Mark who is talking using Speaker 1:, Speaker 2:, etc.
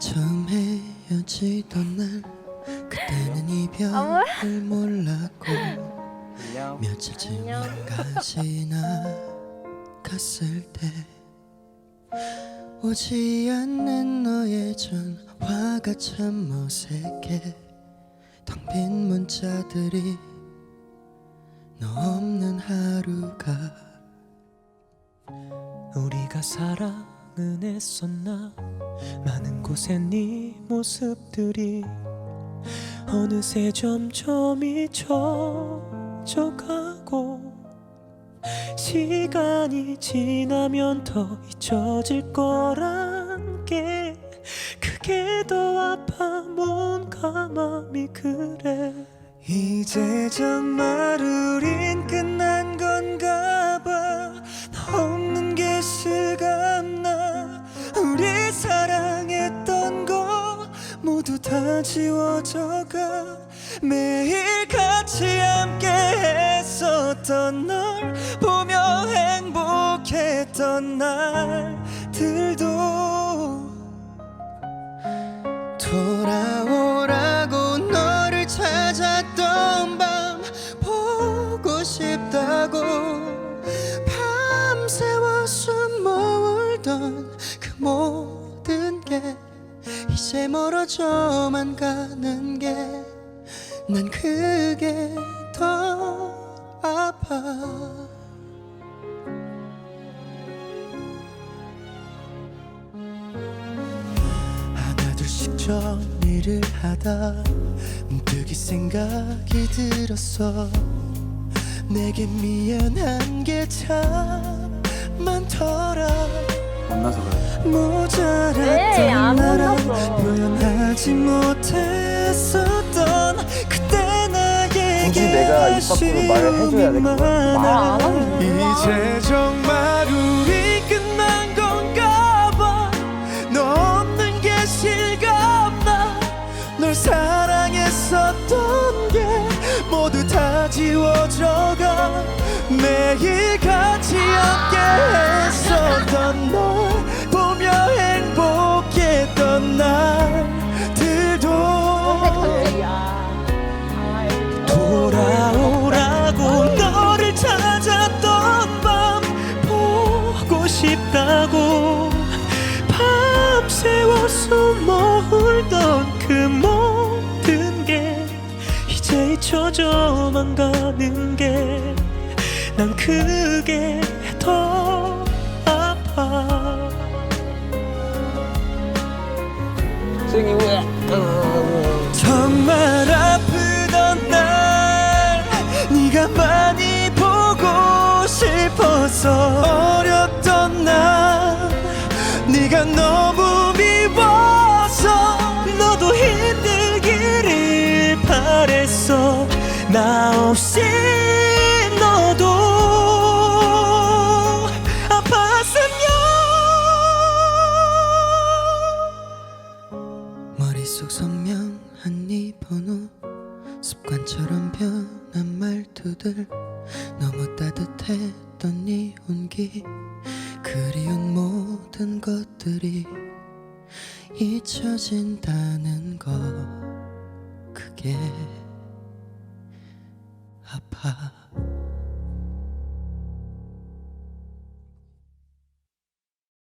Speaker 1: 처음 헤어지던 날 그때는. 이별을 몰랐고
Speaker 2: 안녕.
Speaker 1: 며칠쯤인가 지나 갔을 때 오지 않는 너의 전화가 참 어색해 텅 빈 문자들이 너 없는 하루가 우리가 사랑은 했었나 많은 곳에 네 모습들이 어느새 점점 잊혀져가고 시간이 지나면 더 잊혀질 거란 게 그게 더 아파 뭔가 마음이 그래. 이제 정말 우린 모두 다 지워져가 매일 같이 함께 했었던 널 보며 행복했던 날들도 돌아오 이제 멀어져만 가는 게 난 그게 더 아파. 하나 둘씩 정리를 하다 문득 이 생각이 들었어. 내게 미안한 게참
Speaker 2: 만나서 그래.
Speaker 3: 에이,
Speaker 1: 모자랐던
Speaker 3: 안 만났어.
Speaker 1: 표현하지 못했었던 그때 나에게
Speaker 2: 굳이 내가 입 밖으로 말을 해줘야 될것 같아.
Speaker 3: 말안 하면
Speaker 1: 이제 정말 우리 끝난 건가 봐너 없는 게 실감나 널 사랑했었던 게 모두 다 지워져가 매일 같이 함 싶다고 밤새워 숨 모을던 그 모든 게 이제 잊혀져만 가는 게 난 그게 더 아파? 정말 아프던 날 네가 많이 보고 싶어서 어 바랬어. 나 없이 너도 아팠으면 머릿속 선명한 네 번호 습관처럼 변한 말투들 너무 따뜻했던 네 온기 그리운 모든 것들이 잊혀진다는 거. 그게 아파